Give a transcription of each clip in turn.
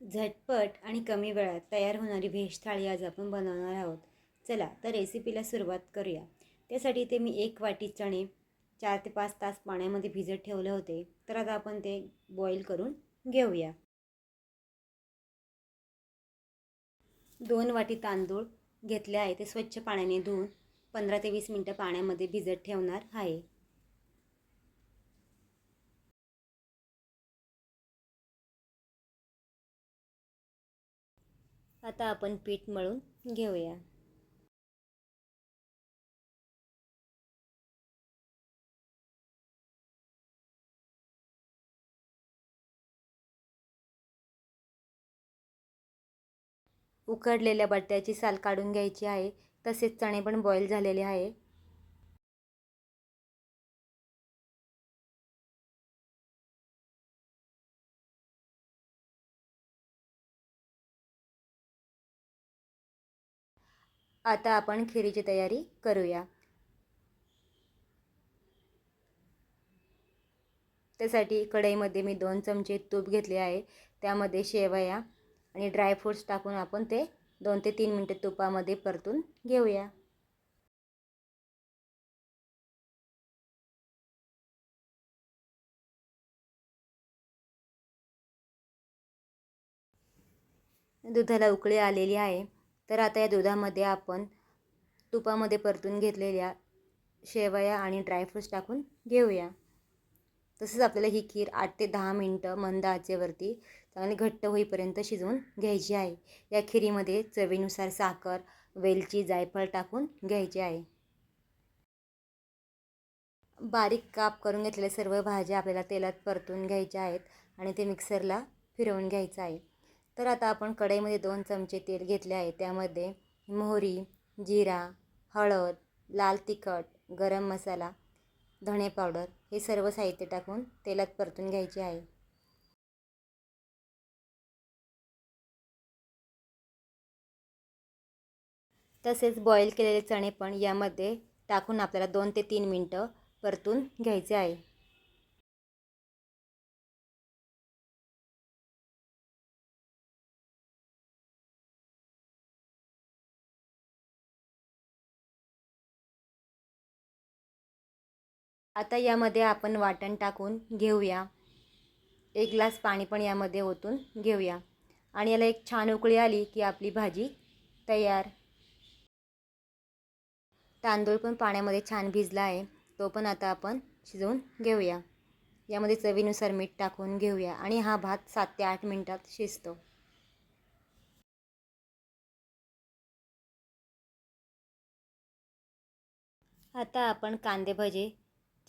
झटपट आणि कमी वेळात तयार होणारी व्हेज थाळी आज आपण बनवणार आहोत. चला तर रेसिपीला सुरुवात करूया. त्यासाठी ते मी एक वाटी चणे चार ते पाच तास पाण्यामध्ये भिजत ठेवले होते. तर आता आपण ते बॉईल करून घेऊया. दोन वाटी तांदूळ घेतले आहे. ते स्वच्छ पाण्याने धुवून पंधरा ते वीस मिनटं पाण्यामध्ये भिजत ठेवणार आहे. आता आपण पीठ मळून घेऊया. उकडलेल्या बट्ट्याची साल काढून घ्यायची आहे. तसेच चणे पण बॉईल झालेले आहे. आता आपण खिरीची तयारी करूया. त्यासाठी कढईमध्ये मी दोन चमचे तूप घेतले आहे. त्यामध्ये शेवया आणि ड्रायफ्रूट्स टाकून आपण ते दोन ते तीन मिनटं तुपामध्ये परतून घेऊया. दुधाला उकळी आलेली आहे. तर आता या दुधामध्ये आपण तुपामध्ये परतून घेतलेल्या शेवया आणि ड्रायफ्रूट्स टाकून घेऊया. तसंच आपल्याला ही खीर आठ ते दहा मिनटं मंद आचेवरती चांगली घट्ट होईपर्यंत शिजवून घ्यायची आहे. या खिरीमध्ये चवीनुसार साखर वेलची जायफळ टाकून घ्यायची आहे. बारीक काप करून घेतलेल्या सर्व भाज्या आपल्याला तेलात परतून घ्यायच्या आहेत आणि ते मिक्सरला फिरवून घ्यायचं आहे. तर आता आपण कढईमध्ये दोन चमचे तेल घेतले आहे. त्यामध्ये मोहरी जिरा हळद लाल तिखट गरम मसाला धणे पावडर हे सर्व साहित्य टाकून तेलात परतून घ्यायचे आहे. तसेच बॉईल केलेले चणे पण यामध्ये टाकून आपल्याला दोन ते तीन मिनटं परतून घ्यायचे आहे. आता यामध्ये आपण वाटण टाकून घेऊया. एक ग्लास पाणी पण यामध्ये ओतून घेऊया. आणि याला एक छान उकळी आली की आपली भाजी तयार. तांदूळ पण पाण्यामध्ये छान भिजला आहे. तो पण आता आपण शिजवून घेऊया. यामध्ये चवीनुसार मीठ टाकून घेऊया आणि हा भात सात ते आठ मिनटात शिजतो. आता आपण कांदे भजे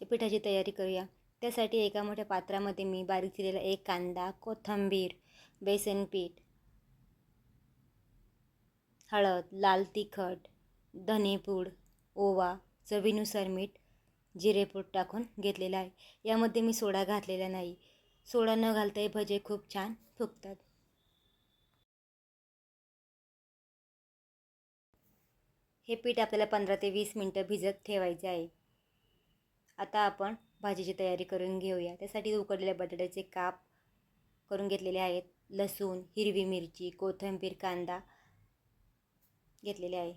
पिठाची तयारी करूया. त्यासाठी एका मोठ्या पात्रामध्ये मी बारीक चिरलेला एक कांदा कोथिंबीर बेसन पीठ हळद लाल तिखट धनेपूड ओवा चवीनुसार मीठ जिरेपूड टाकून घेतलेला आहे. यामध्ये मी सोडा घातलेला नाही. सोडा न घालता हे भजे खूप छान फुगतात. हे पीठ आपल्याला पंधरा ते वीस मिनटं भिजत ठेवायचे आहे. आता आपण भाजीची तयारी करून घेऊया. त्यासाठी उकडलेल्या बटाट्याचे काप करून घेतलेले आहेत. लसूण हिरवी मिरची कोथिंबीर कांदा घेतलेले आहे.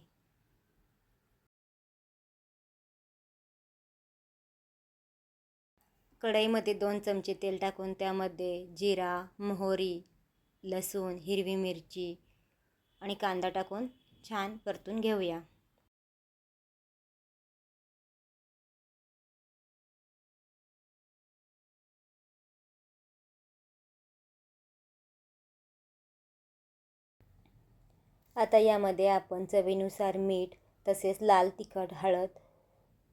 कढईमध्ये दोन चमचे तेल टाकून त्यामध्ये जिरा मोहरी लसूण हिरवी मिरची आणि कांदा टाकून छान परतून घेऊया. आता यामध्ये आपण चवीनुसार मीठ तसेच लाल तिखट हळद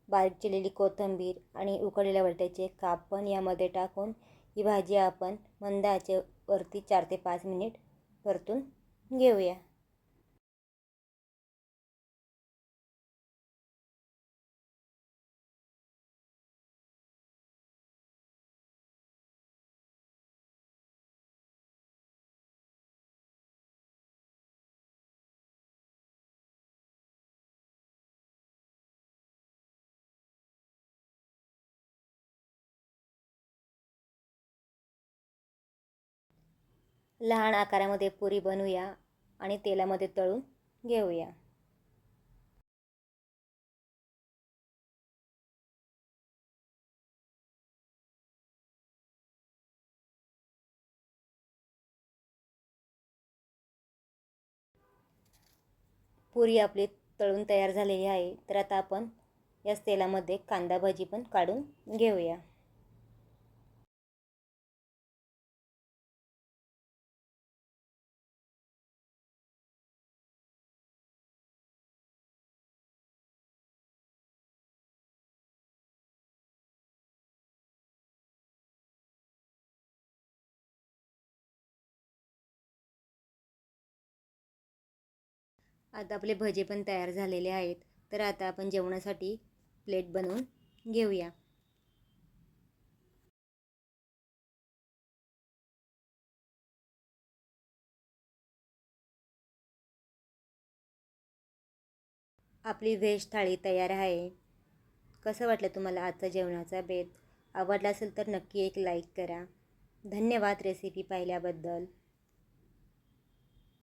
बारीक चिरलेली कोथिंबीर आणि उकडलेल्या बटाट्याचे काप पण यामध्ये टाकून ही भाजी आपण मंद आचेवरती चार ते पाच मिनिट परतून घेऊया. लहान आकारामध्ये पुरी बनवूया आणि तेलामध्ये तळून घेऊया. पुरी आपली तळून तयार झालेली आहे. तर आता आपण याच तेलामध्ये कांदा भाजी पण काढून घेऊया. आता आपले भजे पण तयार झालेले आहेत. तर आता आपण जेवणासाठी प्लेट बनवून घेऊया. आपली व्हेज थाळी तयार आहे. कसं वाटलं तुम्हाला आजचा जेवणाचा बेत? आवडला असेल तर नक्की एक लाईक करा. धन्यवाद रेसिपी पाहिल्याबद्दल.